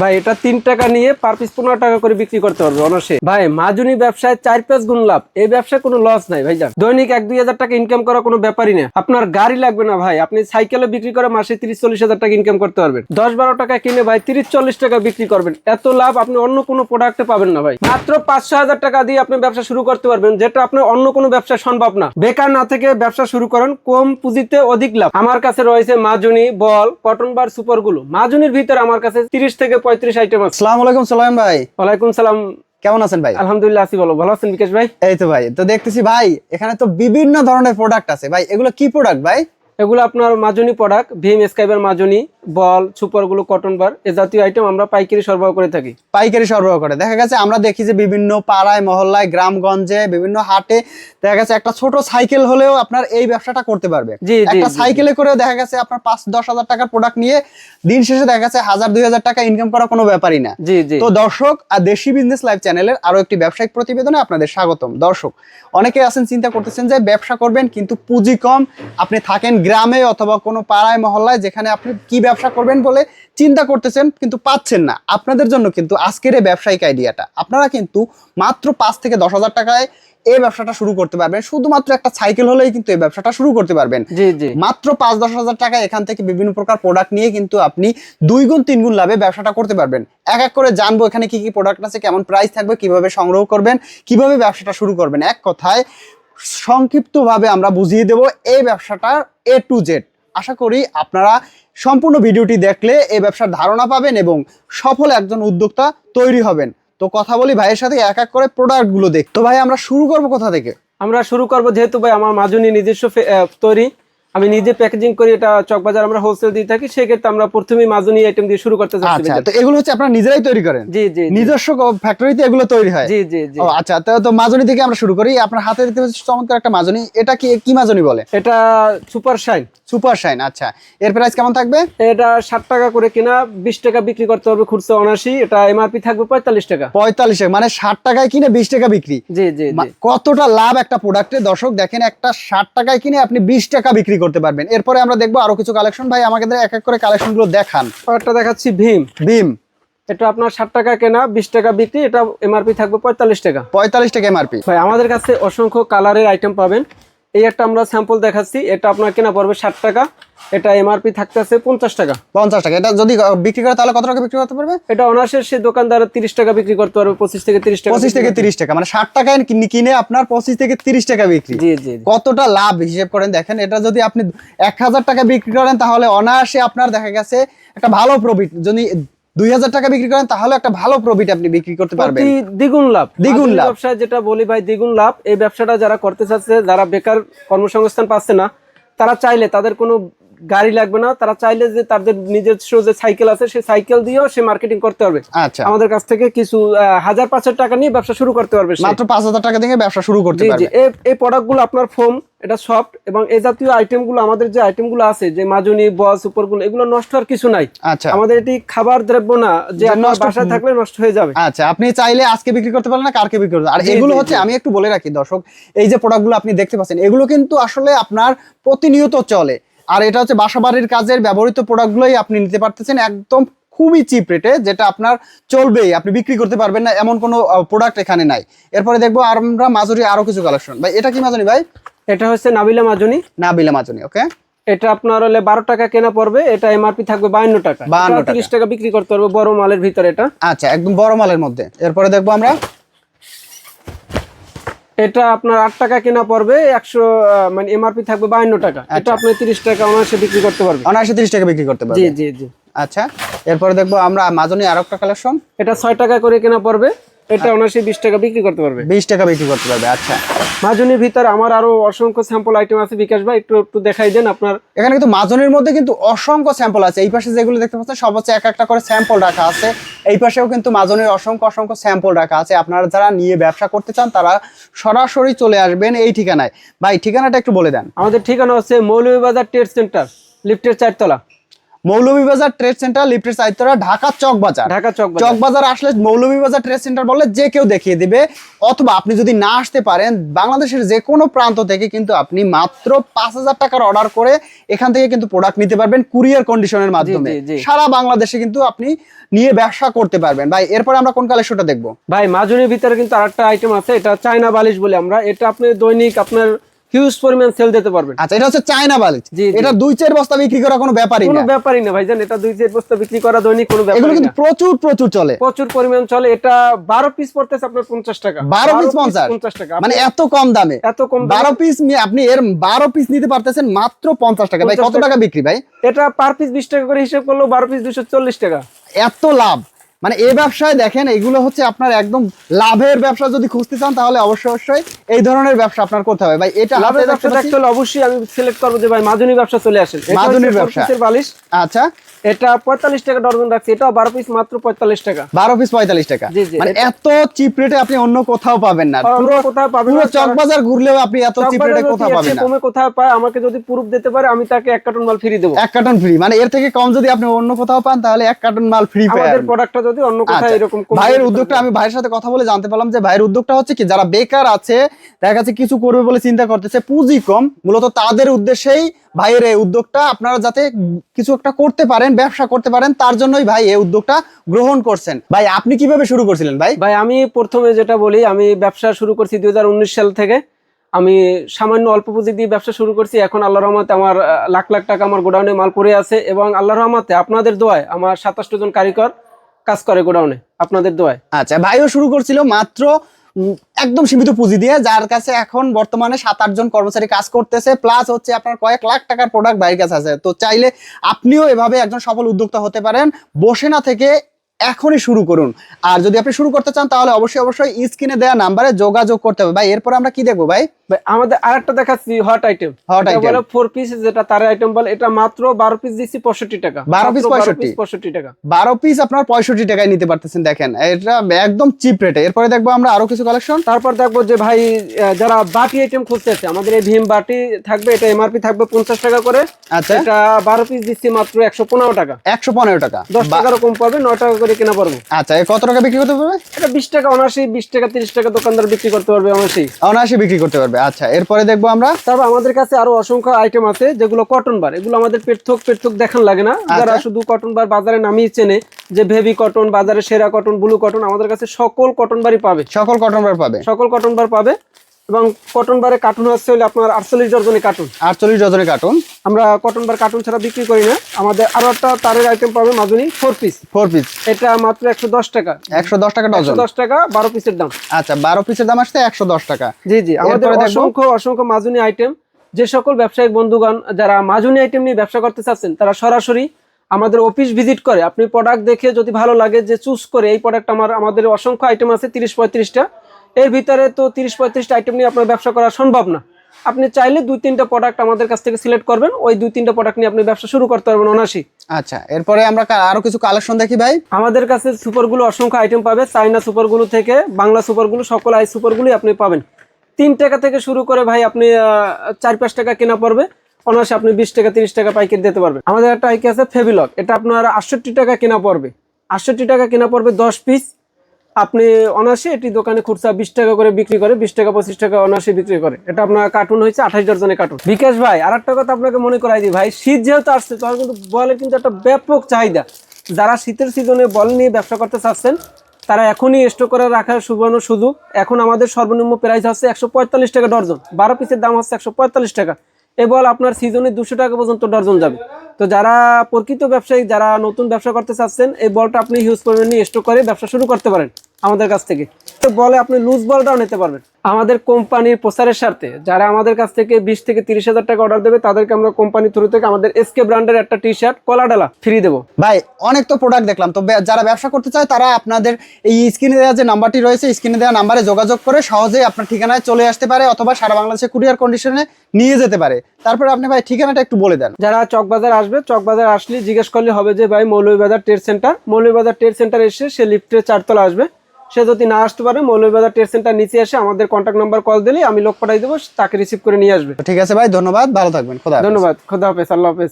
ভাই, এটা তিন টাকা নিয়ে পার পিস পনেরো টাকা করে বিক্রি করতে পারবে অনাসে ভাই, মাজুনি ব্যবসায় চার পাঁচ গুণ লাভ। এই ব্যবসায় কোনো লস নাই ভাই যান দৈনিক এক দুই হাজার টাকা ইনকাম করা কোনো ব্যাপারই না। আপনার গাড়ি লাগবে না ভাই। আপনি সাইকেলে বিক্রি করে মাসে তিরিশ চল্লিশ হাজার টাকা ইনকাম করতে পারবেন। দশ বারো টাকা কিনে ভাই তিরিশ চল্লিশ টাকা বিক্রি করবেন। এত লাভ আপনি অন্য কোনো প্রোডাক্টে পাবেন না ভাই। মাত্র পাঁচশো হাজার টাকা দিয়ে আপনি ব্যবসা শুরু করতে পারবেন, যেটা আপনার অন্য কোনো ব্যবসা সম্ভব না। বেকার না থেকে ব্যবসা শুরু করেন, কম পুঁজিতে অধিক লাভ। আমার কাছে রয়েছে মাজুনি, বল, কটন বার সুপারগুলো মাজুনির ভিতরে আমার কাছে তিরিশ থেকে পঁয়ত্রিশ আইটেম আছে। আসসালামু আলাইকুম সালাম ভাই। ওয়ালাইকুম সালাম। কেমন আছেন ভাই? আলহামদুলিল্লাহ আছি বলো ভালো আছেন বিকাশ ভাই? এই তো ভাই তো দেখতেছি ভাই এখানে তো বিভিন্ন ধরনের প্রোডাক্ট আছে। ভাই এগুলো কি প্রোডাক্ট ভাই? এগুলো আপনার মাজুনি প্রোডাক্ট ভীম স্কাইবার মাজুনি বল সুপারগুলো কটন বার এ জাতীয় আইটেম আমরা পাইকারি সরবরাহ করে থাকি। পাইকারি সরবরাহ করে। দেখা গেছে আমরা দেখি যে বিভিন্ন পাড়ায় মহল্লায় গ্রামগঞ্জে বিভিন্ন হাটে দেখা গেছে একটা ছোট সাইকেল হলেও আপনার এই ব্যবসাটা করতে পারবে। জি, একটা সাইকেলে করেও দেখা গেছে আপনার পাঁচ দশ হাজার টাকার প্রোডাক্ট নিয়ে দিন শেষে দেখা গেছে হাজার দুই হাজার টাকা ইনকাম করা কোনো ব্যাপারই না। জি জি। তো দর্শক আর দেশি বিজনেস লাইভ চ্যানেলের আরও একটি ব্যবসায়িক প্রতিবেদনে আপনাদের স্বাগতম। দর্শক অনেকে আছেন চিন্তা করতেছেন যে ব্যবসা করবেন কিন্তু পুঁজি কম আপনি থাকেন গ্রামে অথবা কোনো পাড়ায় মহল্লায় যেখানে আপনি কি ব্যবসা করবেন বলে চিন্তা করতেছেন কিন্তু পাচ্ছেন না। আপনাদের জন্য কিন্তু আজকের এই ব্যবসায়িক আইডিয়াটা। আপনারা কিন্তু মাত্র পাঁচ থেকে দশ হাজার টাকায় এই ব্যবসাটা শুরু করতে পারবেন। শুধুমাত্র একটা সাইকেল হলেই কিন্তু এই ব্যবসাটা শুরু করতে পারবেন। জি জি। মাত্র পাঁচ দশ হাজার টাকা এখান থেকে বিভিন্ন প্রকার প্রোডাক্ট নিয়ে কিন্তু আপনি দুই গুণ তিন গুণ লাভে ব্যবসাটা করতে পারবেন। এক এক করে জানব এখানে কি কি প্রোডাক্ট আছে কেমন প্রাইস থাকবে কীভাবে সংগ্রহ করবেন কীভাবে ব্যবসাটা শুরু করবেন। এক কথায় সংক্ষিপ্তভাবে আমরা বুঝিয়ে দেব এই ব্যবসাটার এ টু জেড আশা করি আপনারা সম্পূর্ণ ভিডিওটি দেখলে এই ব্যবসার ধারণা পাবেন এবং সফল একজন উদ্যোক্তা তৈরি হবেন। তো কথা বলি ভাইয়ের সাথে, এক এক করে প্রোডাক্টগুলো দেখ তো ভাই, আমরা শুরু করব কোথা থেকে? আমরা শুরু করব যেহেতু ভাই আমার মাজুনি নিজস্ব তৈরি। আমি নিজে প্যাকেজিং করি এটা চকবাজার আমরা হোলসেল দিয়ে থাকি সেক্ষেত্রে আমরা প্রথমেই মাজুনি আইটেম দিয়ে শুরু করতে যাচ্ছি আচ্ছা তো এগুলো হচ্ছে আপনারা নিজেরাই তৈরি করেন? জি জি। নিজস্ব ফ্যাক্টরিতে এগুলো তৈরি হয়? জি জি জি। আচ্ছা তো তো মাজনি থেকে আমরা শুরু করি। আপনার হাতে দেখতে পাচ্ছি চমৎকার একটা মাজনি। এটা কি কি মাজনি বলে? এটা সুপার শাইন সুপার শাইন আচ্ছা। এর প্রাইস কেমন থাকবে? এটা ষাট টাকা করে কিনা বিশ টাকা বিক্রি করতে হবে খুচরা অনাশি এটা এমআরপি থাকবে পঁয়তাল্লিশ টাকা। পঁয়তাল্লিশ মানে ষাট টাকায় কিনে বিশ টাকা বিক্রি। জি জি কতটা লাভ একটা প্রোডাক্টে দর্শক দেখেন একটা ষাট টাকায় কিনে আপনি বিশ টাকা বিক্রি করতে পারবেন। এরপরে আমরা দেখব আরও কিছু কালেকশন ভাই আমাদের এক এক করে কালেকশনগুলো দেখান। একটা দেখাচ্ছি ভীম। ভীম। এটা আপনার ষাট টাকা কেনা বিশ টাকা বিক্রি এটা এমআরপি থাকবে পঁয়তাল্লিশ টাকা। পঁয়তাল্লিশ টাকা এমআরপি ভাই আমাদের কাছে অসংখ্য কালারের আইটেম পাবেন। এই একটা আমরা স্যাম্পল দেখাচ্ছি। এটা আপনার কেনা পড়বে ষাট টাকা। এটা এমআরপি থাকতেছে পঞ্চাশ টাকা। পঞ্চাশ টাকা। এটা যদি বিক্রি করে তাহলে কত টাকা বিক্রি করতে পারবে? এটা অনার্সের সে দোকানদার তিরিশ টাকা বিক্রি করতে পারবে পঁচিশ থেকে তিরিশ টাকা পঁচিশ থেকে তিরিশ টাকা। মানে ষাট টাকায় কিনে- আপনার পঁচিশ থেকে তিরিশ টাকা বিক্রি। জি জি জি। কতটা লাভ হিসেব করেন। দেখেন এটা যদি আপনি এক হাজার টাকা বিক্রি করেন তাহলে অনায়াসে আপনার দেখা গেছে একটা ভালো প্রফিট যদি দুই হাজার টাকা বিক্রি করেন তাহলে একটা ভালো প্রফিট আপনি বিক্রি করতে পারবেন। দ্বিগুণ লাভ। দ্বিগুণ লাভ। ব্যবসা যেটা বলি ভাই দ্বিগুণ লাভ। এই ব্যবসাটা যারা করতে চাচ্ছে যারা বেকার কর্মসংস্থান পাচ্ছে না তারা চাইলে তাদের কোনো গাড়ি লাগবে না তারা চাইলে যে তাদের নিজস্ব যে সাইকেল আছে সেই সাইকেল দিয়েও সে মার্কেটিং করতে পারবে। আচ্ছা। আমাদের কাছ থেকে কিছু হাজার পাঁচশো টাকা নিয়ে ব্যবসা শুরু করতে পারবে মাত্র পাঁচ হাজার টাকা দিয়ে ব্যবসা শুরু করতে পারবে। এই- প্রোডাক্টগুলো আপনার ফোম এটা সফট এবং এই জাতীয় আইটেমগুলো আমাদের যে আইটেমগুলো আছে যে মাজুনি বস উপরগুলো এগুলো নষ্ট আর কিছু নাই। আচ্ছা। আমাদের এটি খাবার দ্রব্য না যে আপনার বাসায় থাকলে নষ্ট হয়ে যাবে। আচ্ছা আপনি চাইলে আজকে বিক্রি করতে পারেন না কালকে বিক্রি করতে আর এগুলো হচ্ছে আমি একটু বলে রাখি দর্শক এই যে প্রোডাক্টগুলো আপনি দেখতে পাচ্ছেন এগুলো কিন্তু আসলে আপনার প্রতিনিয়ত চলে। আর এটা হচ্ছে বাসাবাড়ির কাজের ব্যবহৃত প্রোডাক্টগুলোই আপনি নিতে পারতেছেন একদম খুবই চিপ রেটে যেটা আপনার চলবেই আপনি বিক্রি করতে পারবেন না এমন কোনো প্রোডাক্ট এখানে নাই। এরপরে দেখব আমরা মাজুরি আরও কিছু কালেকশন ভাই এটা কি মাজুরি ভাই? এটা হচ্ছে নাবিলা মাজুনি নাবিলা মাজুনি ওকে এটা আপনার হলে বারো টাকা কেনা পড়বে এটা এমআরপি থাকবে বায়ান্ন টাকা। 52 টাকা। তিরিশ টাকা বিক্রি করতে পারব বড় মালের ভিতরে এটা। আচ্ছা একদম বড় মালের মধ্যে। এরপরে দেখব আমরা এটা আপনার আট টাকা কেনা পড়বে একশো মানে এমআরপি থাকবে বায়ান্ন টাকা। আচ্ছা। এটা আপনি তিরিশ টাকা অনায়াসে বিক্রি করতে পারবেন। অনায়াসে তিরিশ টাকা বিক্রি করতে জি পারবেন। জি জি আচ্ছা এরপরে দেখব আমরা মাজনী আর একটা কালেকশন এটা ছয় টাকা করে কেনা পড়বে। এটা অনায়াসে বিশ টাকা বিক্রি করতে পারবে? বিশ টাকা বিক্রি করতে পারবে আচ্ছা। মাজুনির ভিতরে আমার আরও অসংখ্য স্যাম্পল আইটেম আছে বিকাশ ভাই একটু একটু দেখাই দেন আপনার। এখানে কিন্তু মাজনের মধ্যে কিন্তু অসংখ্য স্যাম্পল আছে। এই পাশে যেগুলো দেখতে পাচ্ছেন সব হচ্ছে এক একটা করে স্যাম্পল রাখা আছে। এই পাশেও কিন্তু মাজনের অসংখ্য অসংখ্য স্যাম্পল রাখা আছে। আপনারা যারা নিয়ে ব্যবসা করতে চান তারা সরাসরি চলে আসবেন এই ঠিকানায়। ভাই ঠিকানাটা একটু বলে দেন। আমাদের ঠিকানা হচ্ছে মৌলভীবাজার ট্রেড সেন্টার লিফটের চারতলা। মৌলভীবাজার ট্রেড সেন্টার লিফটের সাইতরা ঢাকা চক বাজার ঢাকা চক বাজার। চক বাজার আসলে মৌলভীবাজার ট্রেড সেন্টার বললে যে কেউ দেখিয়ে দিবে অথবা আপনি যদি না আসতে পারেন বাংলাদেশের যে কোনো প্রান্ত থেকে কিন্তু আপনি মাত্র পাঁচ হাজার টাকার অর্ডার করে এখান থেকে কিন্তু প্রোডাক্ট নিতে পারবেন কুরিয়ার কন্ডিশনের মাধ্যমে। সারা বাংলাদেশে কিন্তু আপনি নিয়ে ব্যবসা করতে পারবেন। ভাই এরপরে আমরা কোন কালেকশনটা দেখব? ভাই মাজুনির ভিতরে কিন্তু আরেকটা আইটেম আছে এটা চায়না বালিশ বলে আমরা। এটা আপনি দৈনিক আপনার হিউজ পরিমাণ সেল দিতে পারবেন। আচ্ছা এটা হচ্ছে চায়না জি। এটা দুই চার বস্তা বিক্রি করা কোনো ব্যাপারই কোনো ব্যাপারই না ভাইজান এটা দুই চার বস্তা বিক্রি করা দৈনিক কোনো এগুলো কিন্তু প্রচুর প্রচুর চলে। প্রচুর পরিমাণ চলে। এটা বারো পিস পড়তেছে আপনার পঞ্চাশ টাকা। 12 piece 50 পঞ্চাশ। টাকা। মানে এত কম দামে। এত কম দামে- বারো পিস আপনি এর বারো পিস নিতে পারতেছেন মাত্র পঞ্চাশ টাকা। ভাই 50 কত টাকা। বিক্রি ভাই? এটা পার পিস বিশ টাকা করে হিসেব করলেও বারো পিস দুশো চল্লিশ টাকা। এত লাভ। মানে এই ব্যবসায় দেখেন এগুলো হচ্ছে আপনার একদম লাভের ব্যবসা যদি খুঁজতে চান তাহলে অবশ্যই অবশ্যই এই ধরনের ব্যবসা আপনার করতে হবে। ভাই এটা লাভের ব্যবসা দেখতে দেখতে হলে অবশ্যই আমি সিলেক্ট করব যে ভাই মাজুনি ব্যবসা চলে আসেন। মাধুনীর মাজুনির ব্যবসা। বালিশ। আচ্ছা। এটা পঁয়তাল্লিশ টাকা ডর্জন রাখছি এটাও পিস মাত্র পঁয়তাল্লিশ টাকা। বারো পিস পঁয়তাল্লিশ টাকা। জি, জি, মানে এত চিপ রেটে আপনি অন্য কোথাও পাবেন না। আর পুরো কোথাও পাবেন পুরো না, চক তারা- বাজার ঘুরলেও আপনি এত চিপ রেটে কোথাও পাবেন না। কমে কোথাও পায় আমাকে যদি প্রুফ দিতে পারে আমি তাকে এক কার্টন মাল ফ্রি দেবো। এক কার্টন ফ্রি মানে এর থেকে কম যদি আপনি অন্য কোথাও পান তাহলে এক কার্টন মাল ফ্রি আমাদের প্রোডাক্টটা যদি অন্য কোথাও আচ্ছা, এরকম কম ভাইয়ের উদ্যোগটা আমি ভাইয়ের সাথে কথা বলে জানতে পারলাম যে ভাইয়ের উদ্যোগটা হচ্ছে কি যারা বেকার আছে দেখা যাচ্ছে কিছু করবে বলে চিন্তা করতেছে পুঁজি কম। মূলত তাদের উদ্দেশ্যেই ভাইয়ের এই উদ্যোগটা আপনারা যাতে কিছু একটা করতে পারেন ব্যবসা করতে পারেন তার জন্যই ভাই এই উদ্যোগটা গ্রহণ করছেন। ভাই আপনি কীভাবে শুরু করছিলেন ভাই? ভাই আমি প্রথমে যেটা বলি আমি ব্যবসা শুরু করছি দুই সাল থেকে। আমি সামান্য অল্প পুঁজি দিয়ে ব্যবসা শুরু করছি। এখন আল্লাহ রহমতে আমার লাখ লাখ টাকা আমার গোডাউনে মাল পড়ে আছে এবং আল্লাহ রহমতে আপনাদের দোয়ায় আমার সাতাশটা জন কারিগর কাজ করে গোডাউনে আপনাদের দোয়ায়। আচ্ছা ভাইও শুরু করছিল মাত্র একদম সীমিত পুঁজি দিয়ে, যার কাছে এখন বর্তমানে সাত আটজন কর্মচারী কাজ করতেছে প্লাস হচ্ছে আপনার কয়েক লাখ টাকার প্রোডাক্ট বাইরের কাছে আছে। তো চাইলে আপনিও এভাবে একজন সফল উদ্যোক্তা হতে পারেন। বসে না থেকে এখনই শুরু করুন। আর যদি আপনি শুরু করতে চান তাহলে অবশ্যই অবশ্যই স্ক্রিনে দেওয়া নাম্বারে যোগাযোগ করতে হবে। ভাই এরপর আমরা কি দেখব ভাই? আমাদের আরেকটা দেখাচ্ছি হট আইটেম Hot item। বলে ফোর পিস যেটা তার আইটেম বলে এটা মাত্র বারো পিস দিচ্ছি পঁয়ষট্টি টাকা। 12 piece মাত্র 65 পঁয়ষট্টি টাকা। বারো পিস আপনার পঁয়ষট্টি টাকায় নিতে পারতেছেন দেখেন। এটা একদম চিপ রেটে এরপরে দেখব আমরা আরও কিছু কালেকশন তারপর দেখব যে ভাই যারা বাটি আইটেম খুঁজতেছে আমাদের এই ভীম বাটি থাকবে এটা এমআরপি থাকবে পঞ্চাশ টাকা করে। আচ্ছা। এটা বারো পিস দিচ্ছি মাত্র একশো পনেরো টাকা। একশো পনেরো টাকা। দশ বা- টাকারও কম পাবে নয় টাকা করে কেনা পারব। আচ্ছা এ কত টাকা বিক্রি করতে পারবে? এটা বিশ টাকা অনাশি বিশ টাকা তিরিশ টাকা দোকানদার বিক্রি করতে পারবে অনাশি অনায়াসে বিক্রি করতে পারবে আচ্ছা এরপরে দেখব আমরা। তারপর আমাদের কাছে আরও অসংখ্য আইটেম আছে যেগুলো কটন বার এগুলো আমাদের পেটথোক পেটথোক দেখান লাগে না। যারা আচ্ছা। শুধু কটন বার বাজারে নামিয়ে চেনে যে ভেবি কটন বাজারে সেরা কটন ব্লু কটন আমাদের কাছে সকল কটন বারই পাবে। সকল কটন বার পাবে। সকল কটন বার পাবে। এবং কটন বারে কার্টুন হচ্ছে হলে আপনার আটচল্লিশ ডজনে কার্টুন আটচল্লিশ ডজনে কার্টুন আমরা কটন বার কার্টুন ছাড়া বিক্রি করি না। আমাদের আরও একটা তারের আইটেম পাবে মাজুনি ফোর পিস ফোর পিস এটা মাত্র একশো দশ টাকা। একশো দশ টাকা ডজন দশ টাকা বারো পিসের দাম। আচ্ছা বারো পিসের দাম আসছে একশো দশ টাকা। জি জি। আমাদের অসংখ্য অসংখ্য মাজুনি আইটেম যে সকল ব্যবসায়িক বন্ধুগণ যারা মাজুনি আইটেম নিয়ে ব্যবসা করতে চাচ্ছেন তারা সরাসরি আমাদের অফিস ভিজিট করে। আপনি প্রোডাক্ট দেখে যদি ভালো লাগে যে চুজ করে এই প্রোডাক্ট আমার আমাদের অসংখ্য আইটেম আছে তিরিশ পঁয়ত্রিশটা। এর ভিতরে তো তিরিশ পঁয়ত্রিশটা আইটেম নিয়ে আপনার ব্যবসা করা সম্ভব না। আপনি চাইলে দুই তিনটা প্রোডাক্ট আমাদের কাছ থেকে সিলেক্ট করবেন ওই দুই তিনটা প্রোডাক্ট নিয়ে আপনি ব্যবসা শুরু করতে পারবেন অনাসি আচ্ছা এরপরে আমরা আরও কিছু কালেকশন দেখি ভাই। আমাদের কাছে সুপারগুলো অসংখ্য আইটেম পাবে চাইনা সুপারগুলো থেকে বাংলা সুপারগুলো সকল আই সুপারগুলোই আপনি পাবেন। তিন টাকা থেকে শুরু করে ভাই আপনি চার পাঁচ টাকা কেনা পড়বে অনায়াসে আপনি বিশ টাকা তিরিশ টাকা পাইকারি দিতে পারবেন। আমাদের একটা আইকে আছে ফেভিলক এটা আপনার আটষট্টি টাকা কেনা পড়বে। আটষট্টি টাকা কেনা পড়বে দশ পিস আপনি অনায়াসে এটি দোকানে খুচরা বিশ টাকা করে বিক্রি করে, বিশ টাকা, পঁচিশ টাকা অনায়াসে বিক্রি করে। এটা আপনার কার্টুন হয়েছে, আঠাশ ডজনের কার্টুন বিকাশ ভাই আর একটা কথা আপনাকে মনে করাই দিই ভাই, শীত যেহেতু আসছে তখন কিন্তু বলের কিন্তু একটা ব্যাপক চাহিদা। যারা শীতের সিজনে বল নিয়ে ব্যবসা করতে চাচ্ছেন, তারা এখনই স্টক করে রাখার সুবর্ণ সুযোগ। এখন আমাদের সর্বনিম্ন প্রাইস হচ্ছে একশো পঁয়তাল্লিশ টাকা ডর্জন। বারো পিসের দাম হচ্ছে একশো পঁয়তাল্লিশ টাকা। এই বল আপনার সিজনে দুশো টাকা পর্যন্ত ডর্জন যাবে। তো যারা প্রকৃত ব্যবসায়ী, যারা নতুন ব্যবসা করতে চাচ্ছেন, এই বলটা আপনি হিউজ পরিমাণ নিয়ে স্টক করে ব্যবসা শুরু করতে পারেন। আমাদের কাছ থেকে। তো বলে আপনি লুজ বলটাও নিতে পারবেন। আমাদের কোম্পানির প্রচারের স্বার্থে যারা আমাদের কাছ থেকে বিশ থেকে তিরিশ হাজার টাকা অর্ডার দেবে তাদেরকে আমরা কোম্পানির থ্রু থেকে আমাদের এসকে ব্র্যান্ডের একটা টি শার্ট কলা ডালা ফ্রি দেবো। ভাই অনেক তো প্রোডাক্ট দেখলাম। তো যারা ব্যবসা করতে চায় তারা আপনাদের এই স্ক্রিনে দেওয়া যে নাম্বারটি রয়েছে স্ক্রিনে দেওয়া নাম্বারে যোগাযোগ করে সহজেই আপনার ঠিকানায় চলে আসতে পারে অথবা সারা বাংলাদেশে কুরিয়ার কন্ডিশনে নিয়ে যেতে পারে। তারপরে আপনি ভাই ঠিকানাটা একটু বলে দেন। যারা চকবাজার আসবে চকবাজার আসলে জিজ্ঞেস করলে হবে যে ভাই Moulvibazar trade centre Moulvibazar trade centre এসে সে লিফটের চারতলা আসবে। সে যদি না আসতে পারে মৌলভীবাজার ট্রেড সেন্টার নিচে এসে আমাদের কন্ট্যাক্ট নাম্বার কল দিলে আমি লোক পাঠাই দেবো তাকে রিসিভ করে নিয়ে আসবে। ঠিক আছে ভাই ধন্যবাদ ভালো থাকবেন খোদা ধন্যবাদ খোদা হাফেজ আল্লাহ হাফেজ।